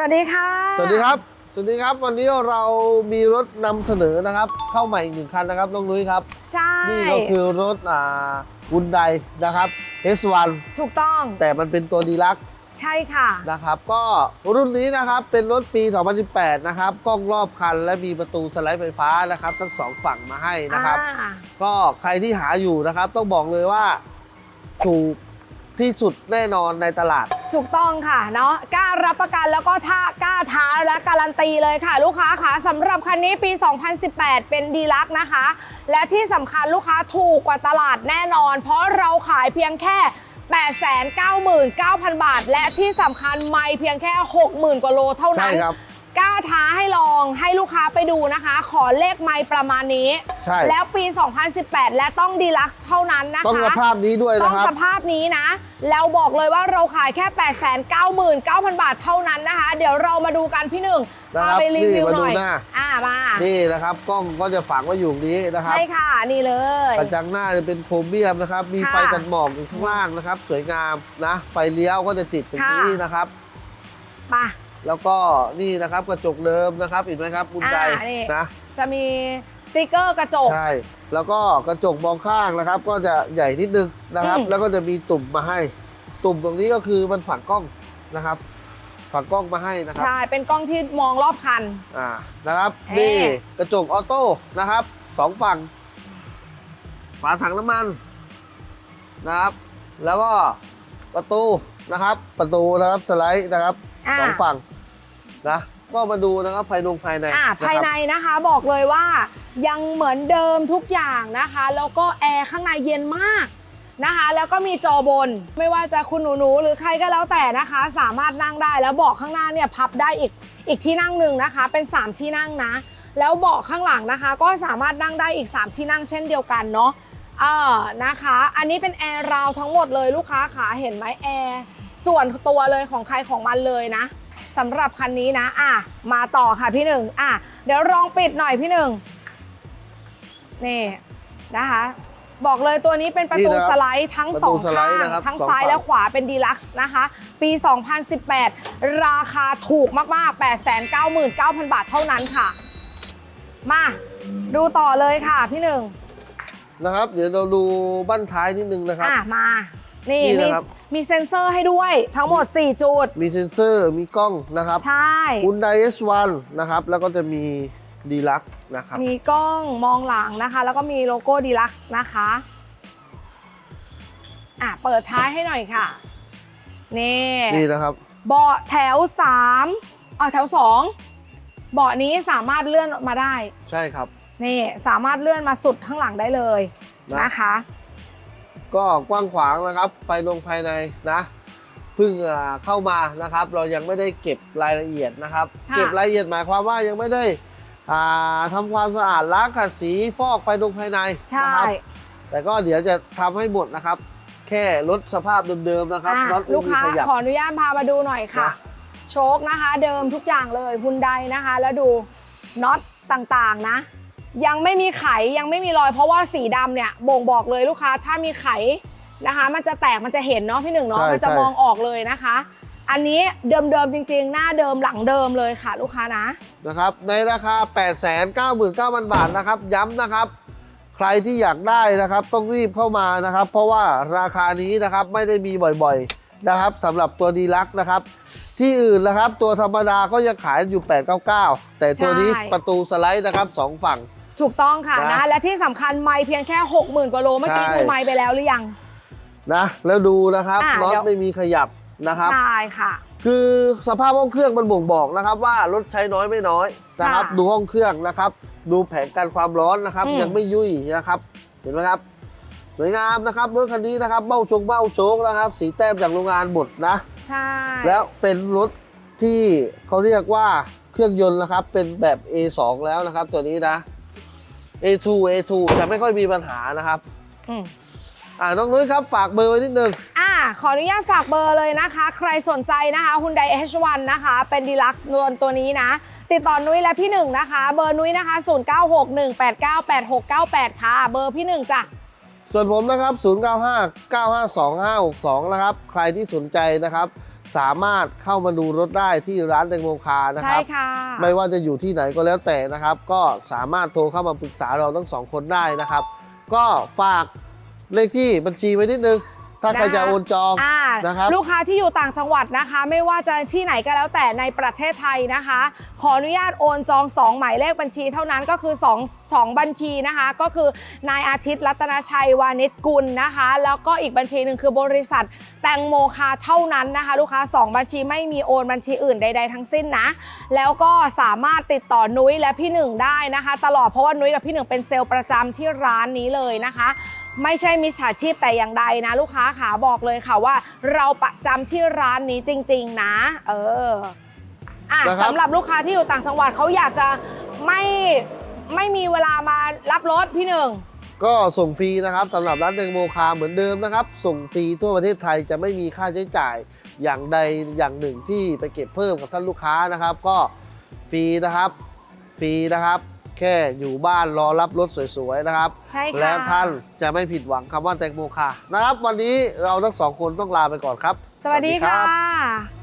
สวัสดีค่ะ สวัสดีครับ สวัสดีครับ วันนี้เรามีรถนำเสนอนะครับ เข้าใหม่อีกหนึ่งคันนะครับน้องนุ้ยครับ ใช่ นี่ก็คือรถอ่าวุนไดนะครับ S1 ถูกต้อง แต่มันเป็นตัวดีลักซ์ใช่ค่ะนะครับ ก็รุ่นนี้นะครับเป็นรถปี 2018 นะครับกล้องรอบคันและมีประตูสไลด์ไฟฟ้านะครับ ทั้งสองฝั่งมาให้นะครับอ่าก็ใครที่หาอยู่นะครับ ต้องบอกเลยว่าถูกที่สุดแน่นอนในตลาด ถูกต้องค่ะเนาะกล้ารับประกันแล้วก็ท่ากล้าท้าและการันตีเลยค่ะ ลูกค้าค่ะสำหรับคันนี้ปี 2018 เป็นดีลักนะคะ และที่สำคัญลูกค้าถูกกว่าตลาดแน่นอน เพราะเราขายเพียงแค่ 899,000 บาท และที่สำคัญไม่เพียงแค่ 60,000 กว่าโลเท่านั้นั้นครับ กล้าท้าให้ลองให้ลูกค้าไปดูนะคะ ขอเลขไม้ประมาณนี้ ใช่ แล้วปี 2018 และต้องดีลักซ์เท่านั้นนะคะ ต้องสภาพนี้ด้วยต้นะองครับ สภาพนี้นะ แล้วบอกเลยว่าเราขายแค่ 899,000 บาทเท่านั้นนะคะ เดี๋ยวเรามาดูกันพี่หนึ่งนะพาครับไปรีวิวนี่มาหดูน่อย หน้า อ่ามา นี่นะครับกล้องก็จะฝังไว้อยู่ตรงนี้นะครับใช่ค่ะ นี่เลย กระจังหน้าจะเป็นโครเมียมนะครับ มีค่ะไฟกันหมอกอยู่ข้างล่างนะครับ สวยงามนะ ไฟเลี้ยวก็จะติดตรงนี้ค่ะนะครับ มา แล้วก็นี่นะครับกระจกเดิมนะครับเห็นไหมครับคุณใจอ่านี่ นะ จะมีสติกเกอร์กระจก ใช่ แล้วก็กระจกมองข้างนะครับ ก็จะใหญ่นิดนึงนะครับ อืม แล้วก็จะมีตุ่มมาให้ ตุ่มตรงนี้ก็คือมันฝังกล้องนะครับ ฝังกล้องมาให้นะครับ ใช่เป็นกล้องที่มองรอบคัน อ่า นะครับ เอ๊ะ นี่กระจกออโต้นะครับสองฝั่ง ฝาถังน้ำมันนะครับ แล้วก็ประตูนะครับ ประตูนะครับสไลด์นะครับ อ่า สองฝั่งนะก็มาดูนะครับภายในภายในอ่าะครับภายในนะคะบอกเลยว่ายังเหมือนเดิมทุกอย่างนะคะ แล้วก็แอร์ข้างในเย็นมากนะคะ แล้วก็มีจอบน ไม่ว่าจะคุณหนูๆหรือใครก็แล้วแต่นะคะ สามารถนั่งได้แล้วเบาะข้างหน้าเนี่ยพับได้อีกอีกที่นั่งหนึ่งนะคะ เป็น 3 ที่นั่งนะ แล้วเบาะข้างหลังนะคะ ก็สามารถนั่งได้อีก 3 ที่นั่งเช่นเดียวกันเนาะเออนะคะ อันนี้เป็นแอร์ราวทั้งหมดเลยลูกค้าขาเห็นไหมแอร์ ส่วนตัวเลยของใครของมันเลยนะสำหรับคันนี้นะ อะ มาต่อค่ะพี่หนึ่งอะ เดี๋ยวลองปิดหน่อยพี่หนึ่งนี่นะคะ บอกเลยตัวนี้เป็นประตูนี่นะครับสไลด์ทั้งประสตูองสไลข้าด์งนะครับทั้งสองซ้ายฝั่ง และขวาเป็นดีลักซ์นะคะ ปี 2018 ราคาถูกมากๆ 899,000 บาทเท่านั้นค่ะ มา ดูต่อเลยค่ะพี่หนึ่งนะครับ เดี๋ยวเราดูบั้นท้ายนิดนึงนะครับ อะ มา นี่นี่มีนะครับ มีเซ็นเซอร์ให้ด้วยทั้งหมด 4 จุด มีเซ็นเซอร์มีกล้องนะครับใช่ คุณได S1 นะครับ แล้วก็จะมีดีลักนะครับ มีกล้องมองหลังนะคะ，แล้วก็มีโลโก้ดีลักซ์นะคะอะเปิดท้ายให้หน่อยค่ะ นี่ นี่นะครับ เบาะแถว3อ่าแถว 2 เบาะนี้สามารถเลื่อนมาได้ ใช่ครับ นี่สามารถเลื่อนมาสุดข้างหลังได้เลยนะ นะคะ ก็กว้างขวางนะครับภายลงภายในนะเพิ่งอ่าเข้ามานะครับ เรายังไม่ได้เก็บรายละเอียดนะครับค่ะเก็บรายละเอียดหมายความว่ายังไม่ได้อ่าทำความสะอาดล้างขัดสีฟอกภายลงภายในใช่นะครับแต่ก็เดี๋ยวจะทำให้หมดนะครับ แค่ลดสภาพเดิมๆนะครับอะน็อตลูไม่กมีค้าขยับขออนุญาตพามาดูหน่อยค่ะนะโชคนะคะ เดิมทุกอย่างเลยฮุนไดนะคะ แล้วดูน็อตต่างๆนะ ยังไม่มีไขยังไม่มีรอยเพราะว่าสีดำเนี่ยบ่งบอกเลยลูกค้าถ้ามีไขนะคะ มันจะแตกมันจะเห็นเนาะพี่หนึ่งเนาะใช่มันจะใช่ มองออกเลยนะคะ อันนี้เดิมๆจริงๆ หน้าเดิมหลังเดิมเลยค่ะ ลูกค้านะ นะครับในราคา 899,000 บาทนะครับย้ำนะครับ ใครที่อยากได้นะครับต้องรีบเข้ามานะครับ เพราะว่าราคานี้นะครับไม่ได้มีบ่อยๆนะครับสำหรับตัวดีลักนะครับ ที่อื่นนะครับตัวธรรมดาก็ยังขายอยู่ 899 แต่ตัวนี้ใช่ ประตูสไลด์นะครับสองฝั่ง ถูกต้องค่ะนะนะและที่สำคัญไม่เพียงแค่ 60,000 กว่าโลเมื่อกี้ใช่ ดูไม่ไปแล้วหรือยัง นะแล้วดูนะครับอะน็อตเดี๋ยว ไม่มีขยับนะครับ ใช่ค่ะ คือสภาพห้องเครื่องมันบ่งบอกนะครับ ว่ารถใช้น้อยไม่น้อยนะครับ ค่ะดูห้องเครื่องนะครับ ดูแผงกันความร้อนนะครับ อืม ยังไม่ยุ่ยนะครับเห็นไหมครับ สวยงามนะครับรถคันนี้นะครับเบ้าชงเบ้าโชกนะครับ สีแต้มจากโรงงานหมดนะ ใช่ แล้วเป็นรถที่เขาเรียกว่าเครื่องยนต์นะครับ เป็นแบบ A2 แล้วนะครับ ตัวนี้นะ A2 A2 จะไม่ค่อยมีปัญหานะครับอืม อ่าน้องนุ้ยครับฝากเบอร์ไว้นิดนึง อ่าขออนุญาตฝากเบอร์เลยนะคะ ใครสนใจนะคะ Hyundai H1 นะคะ เป็นดีลักซ์นวลตัวนี้นะ ติดต่อนุ้ยและพี่หนึ่งนะคะ เบอร์นุ้ยนะคะ 0961898698 ค่ะ เบอร์พี่หนึ่งจ้ะ ส่วนผมนะครับ 095 952 562 นะครับ ใครที่สนใจนะครับ สามารถเข้ามาดูรถได้ที่ร้านแตงโมคาร์นะคใช่รับค่ะ ไม่ว่าจะอยู่ที่ไหนก็แล้วแต่นะครับ ก็สามารถโทรเข้ามาปรึกษาเราทั้งสองคนได้นะครับ ก็ฝากเลขที่บัญชีไว้นิดนึง ถ้าใครจะโอนจองอ่านะครับลูกค้าที่อยู่ต่างจังหวัดนะคะ ไม่ว่าจะที่ไหนก็แล้วแต่ในประเทศไทยนะคะ ขออนุญาตโอนจอง 2 หมายเลขบัญชีเท่านั้นก็คือ 2 2 บัญชีนะคะ ก็คือนายอาทิตย์รัตนชัยวานิชกุลนะคะ แล้วก็อีกบัญชีหนึ่งคือบริษัทแตงโมคาเท่านั้นนะคะ ลูกค้า 2 บัญชีไม่มีโอนบัญชีอื่นใด ๆ ทั้งสิ้นนะ แล้วก็สามารถติดต่อนุ้ยและพี่หนึ่งได้นะคะ ตลอดเพราะว่านุ้ยกับพี่หนึ่งเป็นเซลล์ประจำที่ร้านนี้เลยนะคะ ไม่ใช่มิจฉาชีพแต่อย่างใดนะ ลูกค้าขาบอกเลยค่ะว่า เราประจำที่ร้านนี้จริง ๆ นะ เอออะนะครับ สำหรับลูกค้าที่อยู่ต่างจังหวัดเขาอยากจะไม่ไม่มีเวลามารับรถพี่หนึ่ง ก็ส่งฟรีนะครับสำหรับร้านแตงโมคาร์เหมือนเดิมนะครับ ส่งฟรีทั่วประเทศไทยจะไม่มีค่าใช้จ่ายอย่างใดอย่างหนึ่งที่ไปเก็บเพิ่มกับท่านลูกค้านะครับ ก็ฟรีนะครับฟรีนะครับ แค่อยู่บ้านรอรับรถสวยๆนะครับ ใช่ค่ะและท่านจะไม่ผิดหวังคำว่าแตงโมคาร์นะครับ วันนี้เราทั้งสองคนต้องลาไปก่อนครับ สวัสดีค่ะ